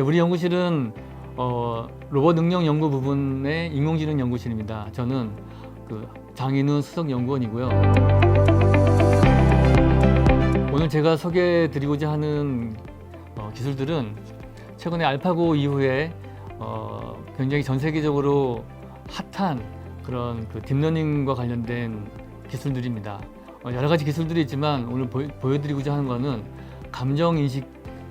우리 연구실은 어, 로봇 능력 연구 부분의 인공지능 연구실입니다. 저는 그 장인훈 수석 연구원이고요. 오늘 제가 소개해드리고자 하는 어, 기술들은 최근에 알파고 이후에 어, 굉장히 전 세계적으로 핫한 그런 그 딥러닝과 관련된 기술들입니다. 어, 여러 가지 기술들이 있지만 오늘 보, 여드리고자 하는 거는 감정 인식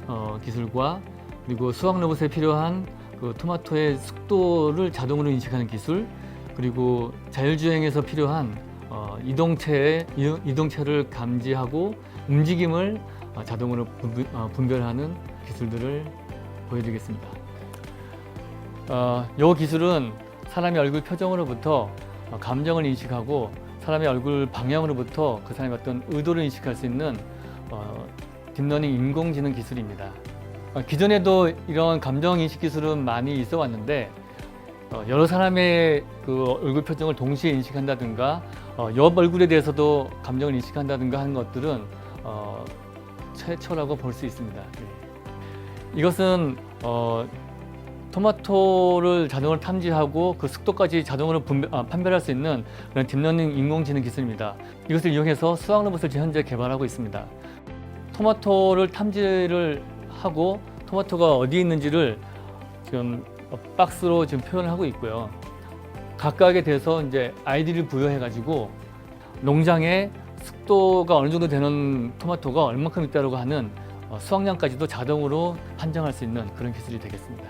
어, 기술과 그리고 수학 로봇에 필요한 그 토마토의 속도를 자동으로 인식하는 기술 그리고 자율주행에서 필요한 어, 이동체의 이- 이동체를 감지하고 움직임을 어, 자동으로 분별, 어, 분별하는 기술들을 보여드리겠습니다. 어, 이 기술은 사람의 얼굴 표정으로부터 어, 감정을 인식하고 사람의 얼굴 방향으로부터 그 사람의 어떤 의도를 인식할 수 있는 어, 딥러닝 인공지능 기술입니다. 어, 기존에도 이런 감정 인식 기술은 많이 있어 왔는데 어, 여러 사람의 그 얼굴 표정을 동시에 인식한다든가 어, 옆 얼굴에 대해서도 감정을 인식한다든가 하는 것들은 어, 최초라고 볼 수 있습니다. 예. 이것은 어, 토마토를 자동으로 탐지하고 그 속도까지 자동으로 아, 판별할 수 있는 그런 딥러닝 인공지능 기술입니다. 이것을 이용해서 수학 로봇을 현재 개발하고 있습니다. 토마토를 탐지를 하고 토마토가 어디 있는지를 지금 박스로 지금 표현을 하고 있고요. 각각에 대해서 이제 아이디를 부여해 가지고 농장에 습도가 어느 정도 되는 토마토가 얼마큼 있다고 하는 어, 수확량까지도 자동으로 판정할 수 있는 그런 기술이 되겠습니다.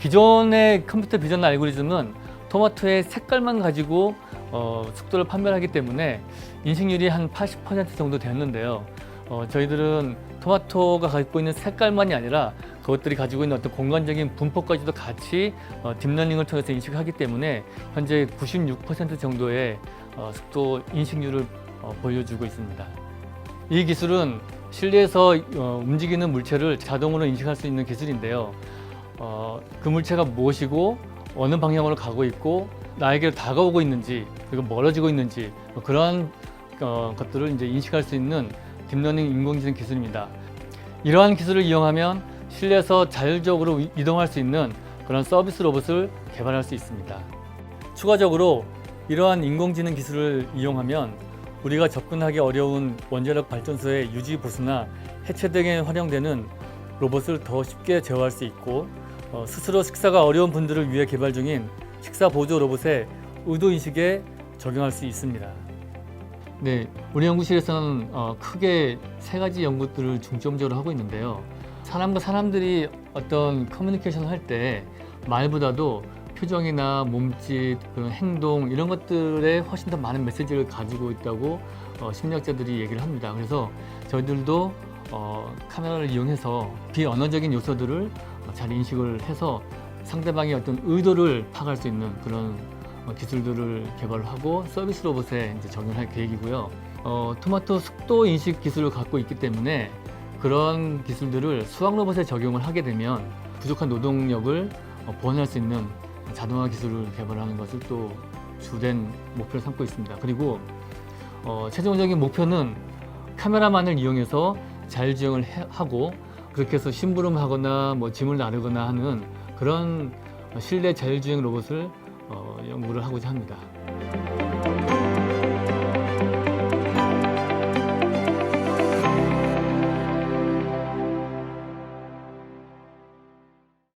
기존의 컴퓨터 비전 알고리즘은 토마토의 색깔만 가지고 어, 속도를 판별하기 때문에 인식률이 한 80% 정도 되었는데요. 어, 저희들은 토마토가 갖고 있는 색깔만이 아니라 그것들이 가지고 있는 어떤 공간적인 분포까지도 같이 어, 딥러닝을 통해서 인식하기 때문에 현재 96% 정도의 어, 속도 인식률을 어, 보여주고 있습니다. 이 기술은 실내에서 어, 움직이는 물체를 자동으로 인식할 수 있는 기술인데요. 어, 그 물체가 무엇이고 어느 방향으로 가고 있고 나에게 다가오고 있는지 그리고 멀어지고 있는지 뭐 그러한 어, 것들을 이제 인식할 수 있는 딥러닝 인공지능 기술입니다. 이러한 기술을 이용하면 실내에서 자율적으로 이- 이동할 수 있는 그런 서비스 로봇을 개발할 수 있습니다. 추가적으로 이러한 인공지능 기술을 이용하면 우리가 접근하기 어려운 원자력 발전소의 유지 보수나 해체 등에 활용되는 로봇을 더 쉽게 제어할 수 있고 어, 스스로 식사가 어려운 분들을 위해 개발 중인 식사 보조 로봇의 의도 인식에 적용할 수 있습니다. 네, 우리 연구실에서는 어, 크게 세 가지 연구들을 중점적으로 하고 있는데요. 사람과 사람들이 어떤 커뮤니케이션을 할 때 말보다도 표정이나 몸짓, 그 행동 이런 것들에 훨씬 더 많은 메시지를 가지고 있다고 어, 심리학자들이 얘기를 합니다. 그래서 저희들도 어, 카메라를 이용해서 비언어적인 요소들을 어, 잘 인식을 해서 상대방의 어떤 의도를 파악할 수 있는 그런 어, 기술들을 개발하고 서비스 로봇에 이제 적용할 계획이고요. 어, 토마토 속도 인식 기술을 갖고 있기 때문에 그런 기술들을 수학 로봇에 적용을 하게 되면 부족한 노동력을 어, 보완할 수 있는 자동화 기술을 개발하는 것을 또 주된 목표로 삼고 있습니다. 그리고 어, 최종적인 목표는 카메라만을 이용해서 자율주행을 해- 하고 그렇게 해서 심부름하거나 뭐 짐을 나르거나 하는 그런 실내 자율주행 로봇을 어, 어, 연구를 하고자 합니다.